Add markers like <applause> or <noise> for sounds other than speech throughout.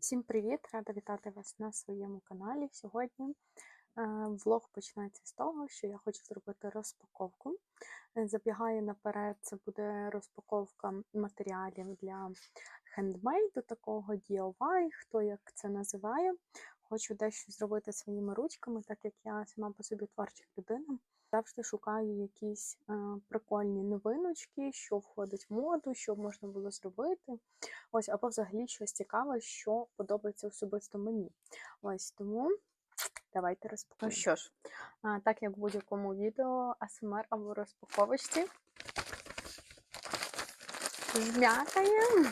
Всім привіт! Рада вітати вас на своєму каналі. Сьогодні е, влог починається з того, що я хочу зробити розпаковку. Е, Забігаю наперед, це буде розпаковка матеріалів для хендмейду, такого DIY, хто як це називає. Хочу дещо зробити своїми ручками, так як я сама по собі творча людина. Завжди шукаю якісь е, прикольні новиночки, що входить в моду, що можна було зробити. Ось, або взагалі щось цікаве, що подобається особисто мені. Ось тому давайте розпакуємо. Ну що ж, а, так як в будь-якому відео АСМР або розпаковочці. Жмякаємо.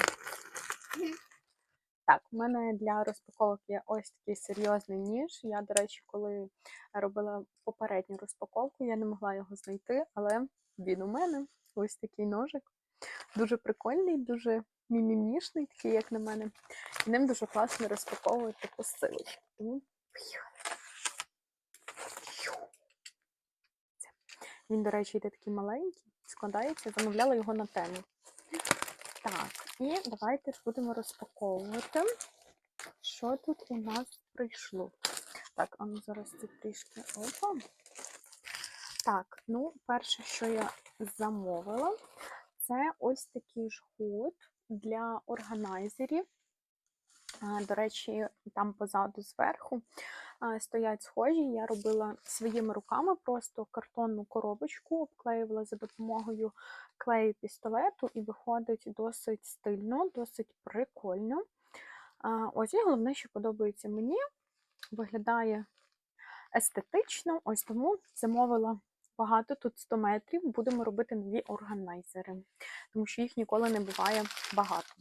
Так, у мене для розпаковок є ось такий серйозний ніж. Я, до речі, коли робила попередню розпаковку, я не могла його знайти, але він у мене ось такий ножик. Дуже прикольний, дуже мімімішний, такий, як на мене. І ним дуже класно розпаковувати посилочки. Тому Він, до речі, йде такий маленький, складається, замовляла його на тему. Так, і давайте будемо розпаковувати, що тут у нас прийшло. Так, а ну зараз це трішки опа. Так, ну, перше, що я замовила, це ось такий жгут для органайзерів. До речі, там позаду зверху стоять схожі. Я робила своїми руками просто картонну коробочку, обклеювала за допомогою клею пістолету, і виходить досить стильно, досить прикольно. Ось і головне, що подобається мені, виглядає естетично, ось тому замовила багато, тут 100 метрів, будемо робити нові органайзери, тому що їх ніколи не буває багато.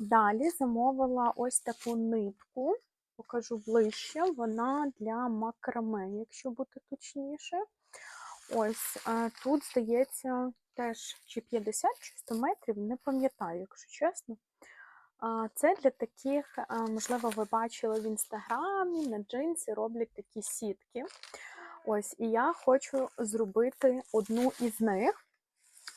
Далі замовила ось таку нитку, покажу ближче, вона для макраме, якщо бути точніше. Ось е, тут, здається, теж чи 50 чи 100 метрів, не пам'ятаю, якщо чесно. Це для таких, е, можливо, ви бачили в інстаграмі, на джинсі роблять такі сітки. Ось, і я хочу зробити одну із них.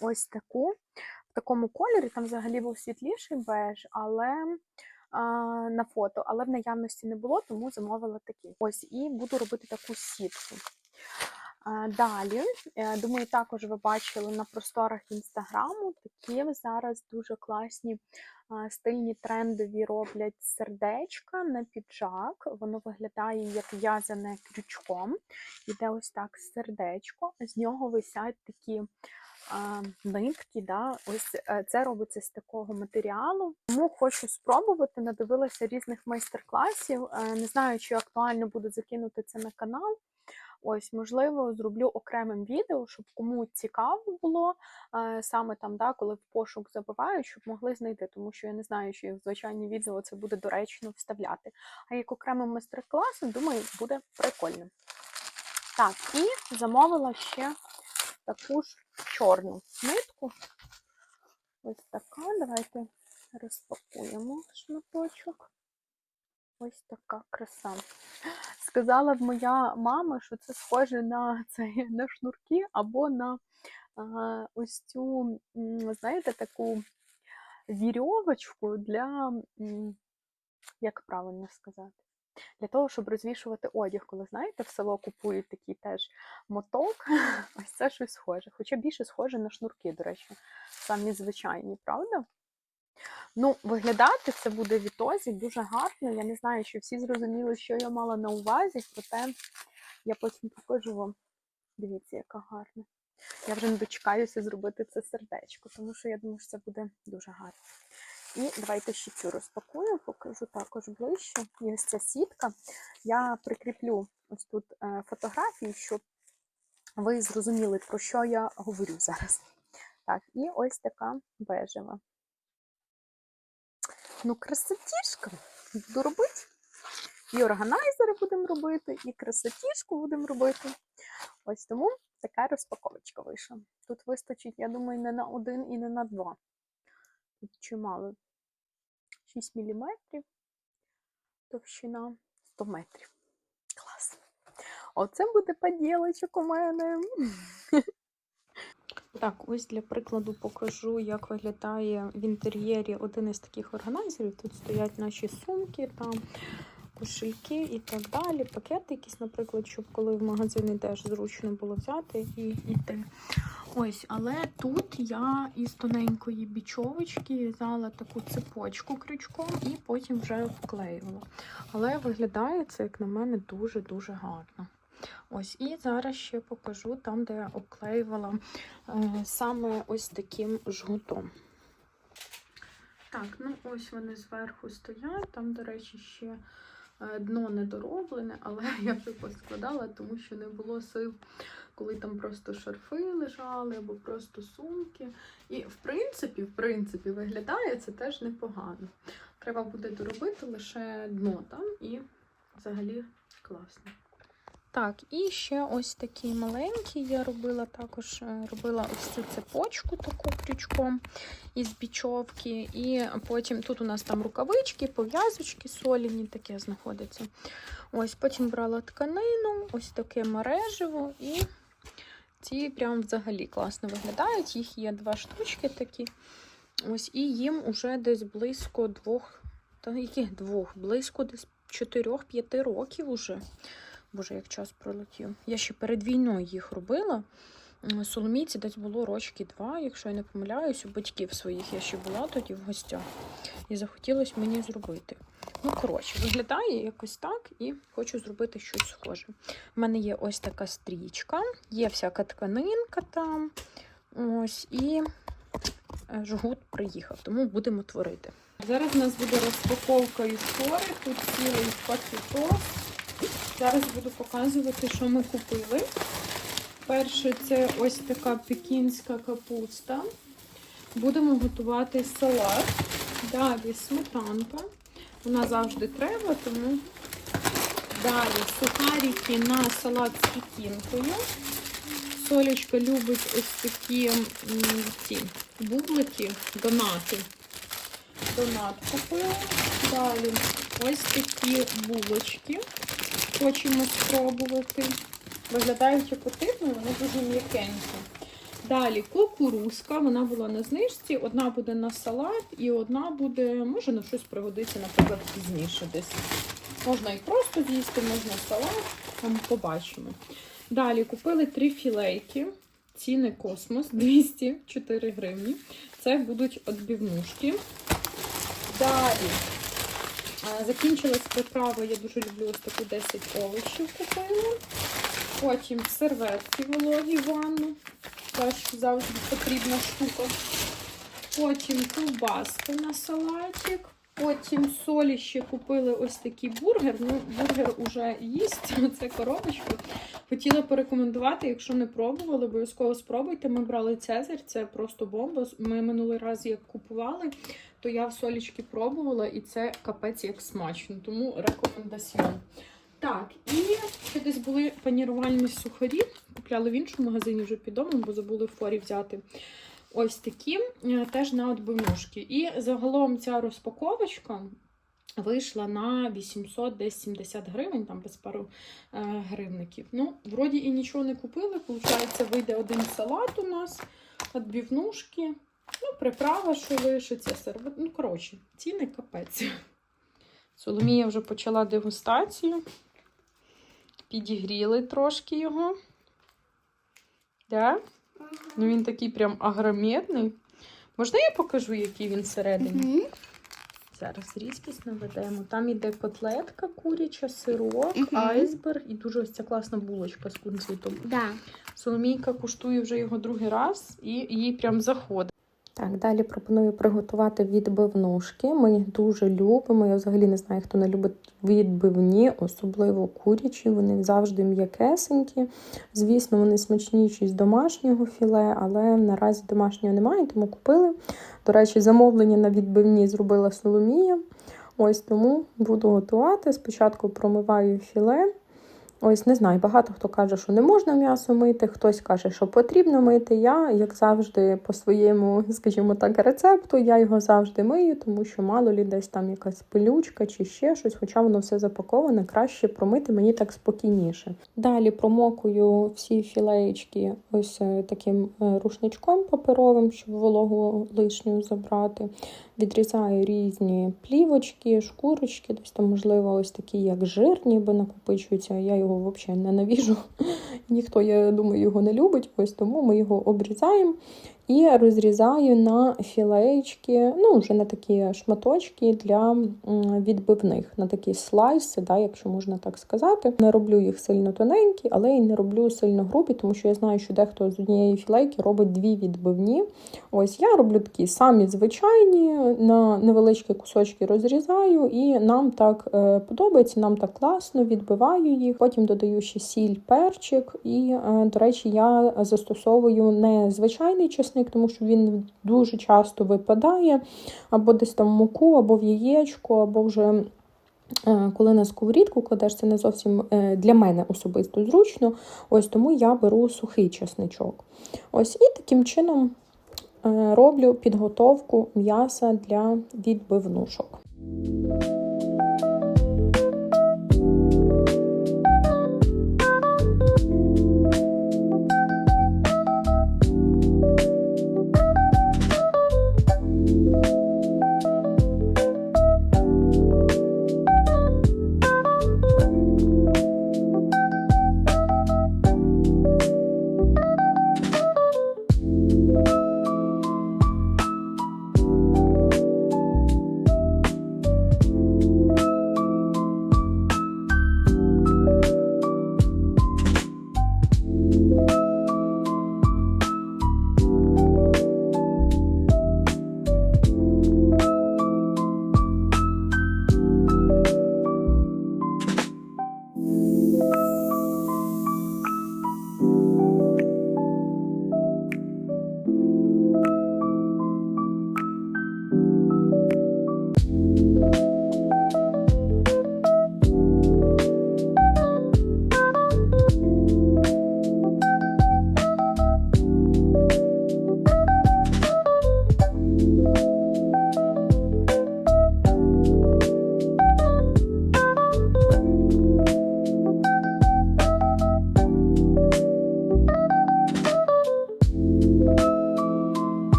Ось таку, в такому кольорі, там взагалі був світліший беж, але на фото, але в наявності не було, тому замовила такий. Ось, і буду робити таку сітку. Далі, е, думаю, також ви бачили на просторах інстаграму такі зараз дуже класні стильні трендові роблять сердечка на піджак. Воно виглядає як в'язане крючком. Іде ось так сердечко, з нього висять такі нитки. Да? Ось е, Це робиться з такого матеріалу. Тому хочу спробувати, надивилася різних майстер-класів. Е, Не знаю, чи актуально буде закинути це на канал. Ось, можливо, зроблю окремим відео, щоб кому цікаво було е, саме там, да, коли в пошук забивають, щоб могли знайти, тому що я не знаю, чи в звичайні відео це буде доречно вставляти. А як окремим майстер-класом, думаю, буде прикольно. Так, і замовила ще таку ж чорну нитку. Ось така. Давайте розпакуємо шматочок. Ось така краса. Сказала моя мама, що це схоже на це, на шнурки або на а, ось цю, знаєте, таку вірьовочку для, як правильно сказати, для того, щоб розвішувати одяг, коли, знаєте, в село купують такий теж моток, <laughs> ось це щось схоже. Хоча більше схоже на шнурки, до речі, самі звичайні, правда? Ну, виглядати це буде в ітозі дуже гарно. Я не знаю, чи всі зрозуміли, що я мала на увазі, проте я потім покажу вам. Дивіться, яка гарна. Я вже не дочекаюся зробити це сердечко, тому що я думаю, що це буде дуже гарно. І давайте ще цю розпакую, покажу також ближче. І ось ця сітка. Я прикріплю ось тут е, фотографії, щоб ви зрозуміли, про що я говорю зараз. Так, і ось така бежева. Ну, красотішка. Буду робити. І органайзери будемо робити, і красотішку будемо робити. Ось тому така розпаковочка вийшла. Тут вистачить, я думаю, не на один і не на два. Чимало. 6 мм, товщина 100 метрів. Клас. Оце буде поділочок у мене. Так, ось для прикладу покажу, як виглядає в інтер'єрі один із таких органайзерів. Тут стоять наші сумки, там кошельки і так далі. Пакети якісь, наприклад, щоб коли в магазин йдеш, зручно було взяти і йти. Ось, але тут я із тоненької бічовочки в'язала таку цепочку крючком і потім вже вклеювала. Але виглядає це, як на мене, дуже-дуже гарно. Ось, і зараз ще покажу там, де я обклеювала е, саме ось таким жгутом. Так, ну ось вони зверху стоять. Там, до речі, ще дно недороблене, але <laughs> я вже поскладала, тому що не було сил, коли там просто шарфи лежали або просто сумки. І в принципі, в принципі, виглядає це теж непогано. Треба буде доробити лише дно там і взагалі класно. Так, і ще ось такі маленькі я робила також е, робила ось цю цепочку таку крючком із бічовки. І потім тут у нас там рукавички, пов'язочки соляні таке знаходиться. Ось потім брала тканину, ось таке мережево, і ці прям взагалі класно виглядають. Їх є два штучки такі. Ось, і їм уже десь близько двох, та яких двох? Близько десь 4-5 років уже. Боже, як час пролетів. Я ще перед війною їх робила. Соломійці десь було рочки два, якщо я не помиляюсь, у батьків своїх я ще була тоді в гостях. І захотілося мені зробити. Ну, коротше, виглядає якось так і хочу зробити щось схоже. У мене є ось така стрічка, є всяка тканинка там. Ось, і е, жгут приїхав, тому будемо творити. Зараз у нас буде розпаковка істори, тут цілий пакеток. Зараз буду показувати, що ми купили. Перше, це ось така пекінська капуста. Будемо готувати салат. Далі сметанка. Вона завжди треба, тому далі сухарики на салат з пекінкою. Солечка любить ось такі ці бублики, донати. Донат купила. Далі ось такі булочки хочемо спробувати. Виглядають апетитно, вони дуже м'якенькі. Далі кукурузка, вона була на знижці, одна буде на салат і одна буде, може на щось пригодиться, наприклад, пізніше десь. Можна і просто з'їсти, можна салат, там побачимо. Далі купили три філейки. Ціни космос <laughs> 204 гривні. Це будуть відбивнушки. Далі Закінчилась приправа, я дуже люблю ось таку 10 овочів купила. Потім серветки вологі ванну. Теж завжди потрібна штука. Потім ковбаска на салатик. Потім солі ще купили ось такий бургер. Ну, бургер уже їсть, <laughs> це коробочку. Хотіла порекомендувати, якщо не пробували, обов'язково спробуйте. Ми брали Цезарь, це просто бомба. Ми минулий раз як купували, то я в солічки пробувала, і це капець як смачно. Тому рекомендаціон. Так, і ще десь були панірувальні сухарі. Купляли в іншому магазині вже під домом, бо забули в форі взяти. Ось такі, е, теж на отбивнушки. І загалом ця розпаковочка вийшла на 870 гривень, там без пару е, гривників. Ну, вроді і нічого не купили. Получається, вийде один салат у нас, отбивнушки, ну, приправа, що лишиться, сервет. Ну, коротше, ціни капець. Соломія вже почала дегустацію. Підігріли трошки його. Да? Ну, він такий прям агромедний. Можна я покажу, який він всередині? Мгм. Зараз різкість наведемо. Там іде котлетка куряча, сирок, Мгм. айсберг і дуже ось ця класна булочка з кунцитом. Да. Соломійка куштує вже його другий раз і їй прям заходить. Так, далі пропоную приготувати відбивнушки. Ми їх дуже любимо. Я взагалі не знаю, хто не любить відбивні, особливо курячі. Вони завжди м'якесенькі. Звісно, вони смачніші з домашнього філе, але наразі домашнього немає, тому купили. До речі, замовлення на відбивні зробила Соломія. Ось тому буду готувати. Спочатку промиваю філе. Ось не знаю, багато хто каже, що не можна м'ясо мити, хтось каже, що потрібно мити. Я, як завжди, по своєму, <laughs> скажімо так, рецепту, я його завжди мию, тому що мало лі десь там якась пилючка чи ще щось, хоча воно все запаковане, краще промити мені так спокійніше. Далі промокую всі філеєчки ось е, таким е, рушничком паперовим, щоб вологу лишню забрати. Відрізаю різні плівочки, шкурочки, там, можливо, ось такі, як жир, ніби накопичуються. Я його взагалі ненавіжу. <laughs> Ніхто, я думаю, його не любить. Ось тому ми його обрізаємо і розрізаю на філеєчки, ну, вже на такі шматочки для відбивних, на такі слайси, да, якщо можна так сказати. Не роблю їх сильно тоненькі, але і не роблю сильно грубі, тому що я знаю, що дехто з однієї філейки робить дві відбивні. Ось я роблю такі самі звичайні, на невеличкі кусочки розрізаю, і нам так е, подобається, нам так класно, відбиваю їх. Потім додаю ще сіль, перчик. І, е, до речі, я застосовую не звичайний чесник, тому що він дуже часто випадає або десь там в муку, або в яєчко, або вже. е, Коли на сковорідку кладеш, це не зовсім е, для мене особисто зручно. Ось тому я беру сухий чесничок. Ось і таким чином е, роблю підготовку м'яса для відбивнушок.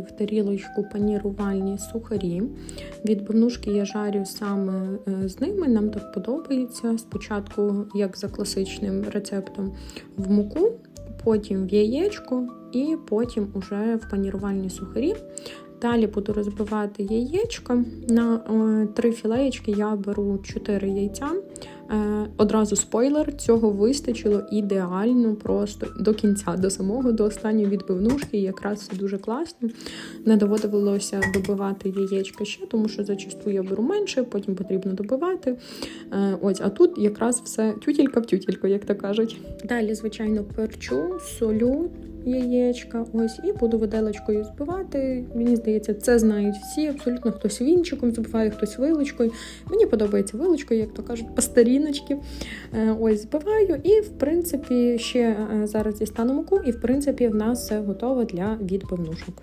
В тарілочку панірувальні сухарі. Відбивнушки я жарю саме е, з ними, нам так подобається. Спочатку, як за класичним рецептом, в муку, потім в яєчко і потім уже в панірувальні сухарі. Далі буду розбивати яєчко. На е, три філеєчки я беру 4 яйця. Е, одразу спойлер, цього вистачило ідеально просто до кінця, до самого, до останньої відбивнушки. Якраз все дуже класно. Не доводилося добивати яєчка ще, тому що зачасту я беру менше, потім потрібно добивати. Е, ось, а тут якраз все тютілька в тютільку, як то кажуть. Далі, звичайно, перчу, солю. Яєчка, ось, і буду виделочкою збивати. Мені здається, це знають всі. Абсолютно хтось вінчиком збиває, хтось вилочкою. Мені подобається вилочкою, як то кажуть, пастаріночки. Е, Ось збиваю, і в принципі ще е, зараз дістану муку, і в принципі в нас все готово для відбивнушок.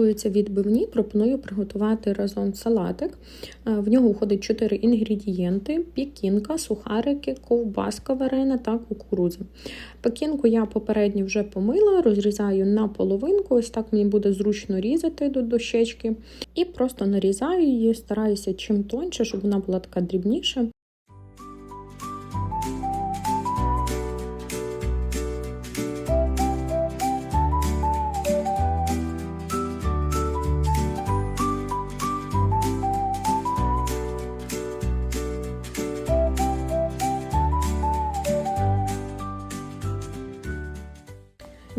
Готуються відбивні, пропоную приготувати разом салатик. Е, В нього входить 4 інгредієнти: пікінка, сухарики, ковбаска варена та кукурудза. Пекінку я попередньо вже помила, розрізаю на половинку, ось так мені буде зручно різати до дощечки. І просто нарізаю її, стараюся чим тоньше, щоб вона була така дрібніша.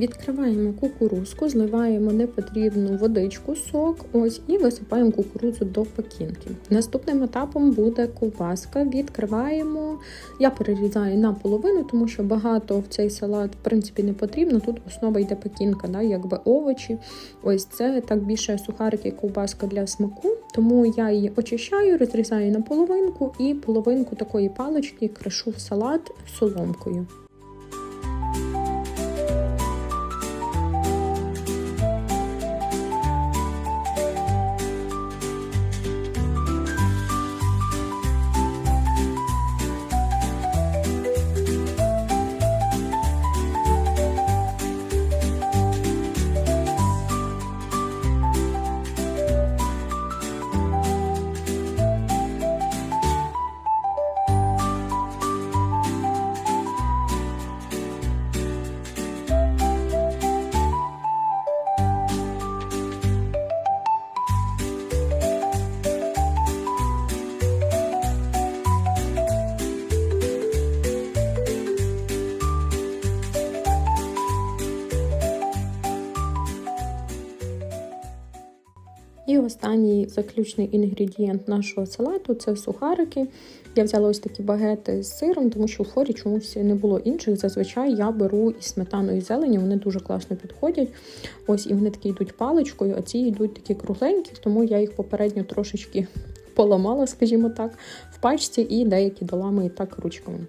Відкриваємо кукурузку, зливаємо непотрібну водичку, сок, ось і висипаємо кукурудзу до пекінки. Наступним етапом буде ковбаска. Відкриваємо. Я перерізаю на половину, тому що багато в цей салат в принципі не потрібно. Тут основа йде пекінка, да, якби овочі. Ось це так більше сухарики ковбаска для смаку. Тому я її очищаю, розрізаю на половинку і половинку такої палички кришу в салат соломкою. Останній заключний інгредієнт нашого салату це сухарики. Я взяла ось такі багети з сиром, тому що у форі чомусь не було інших. Зазвичай я беру і сметану, і зелені, вони дуже класно підходять. Ось і вони такі йдуть паличкою, а ці йдуть такі кругленькі, тому я їх попередньо трошечки поламала, скажімо так, в пачці і деякі долами і так ручками.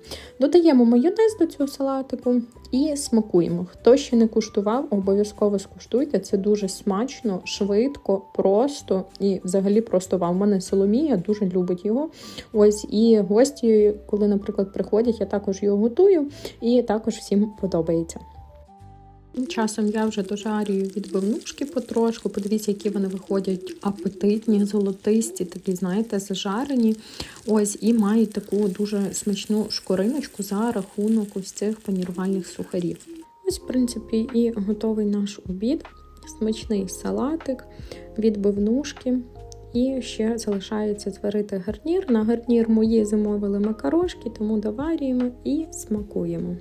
Додаємо майонез до цього салатику і смакуємо. Хто ще не куштував, обов'язково скуштуйте. Це дуже смачно, швидко, просто і взагалі просто вам. У мене Соломія дуже любить його. Ось і гості, коли, наприклад, приходять, я також його готую, і також всім подобається. Часом я вже дожарюю відбивнушки потрошку. Подивіться, які вони виходять апетитні, золотисті, такі, знаєте, зажарені. Ось і мають таку дуже смачну шкориночку за рахунок ось цих панірувальних сухарів. Ось, в принципі, і готовий наш обід. Смачний салатик, відбивнушки. І ще залишається зварити гарнір. На гарнір мої замовили макарошки, тому доварюємо і смакуємо.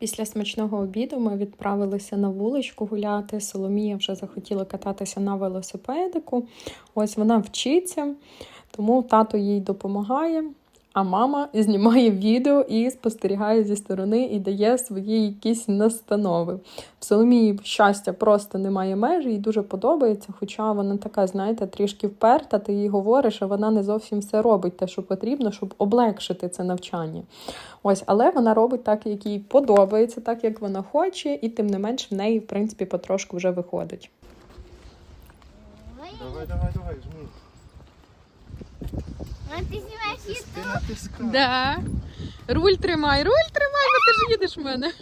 Після смачного обіду ми відправилися на вуличку гуляти. Соломія вже захотіла кататися на велосипедику. Ось вона вчиться, тому тато їй допомагає. А мама знімає відео і спостерігає зі сторони і дає свої якісь настанови. В Соломії щастя просто немає межі, їй дуже подобається, хоча вона така, знаєте, трішки вперта, ти їй говориш, а вона не зовсім все робить те, що потрібно, щоб облегшити це навчання. Ось, але вона робить так, як їй подобається, так як вона хоче, і тим не менш в неї, в принципі, потрошку вже виходить. Давай, давай, давай, жми. А ти знімаєш ютуб? Да. Руль тримай, руль тримай, бо ти ж їдеш в мене.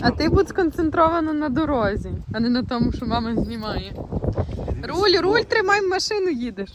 А ти будь сконцентрована на дорозі, а не на тому, що мама знімає. Руль, руль, тримай машину, їдеш.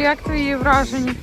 Як твої враження?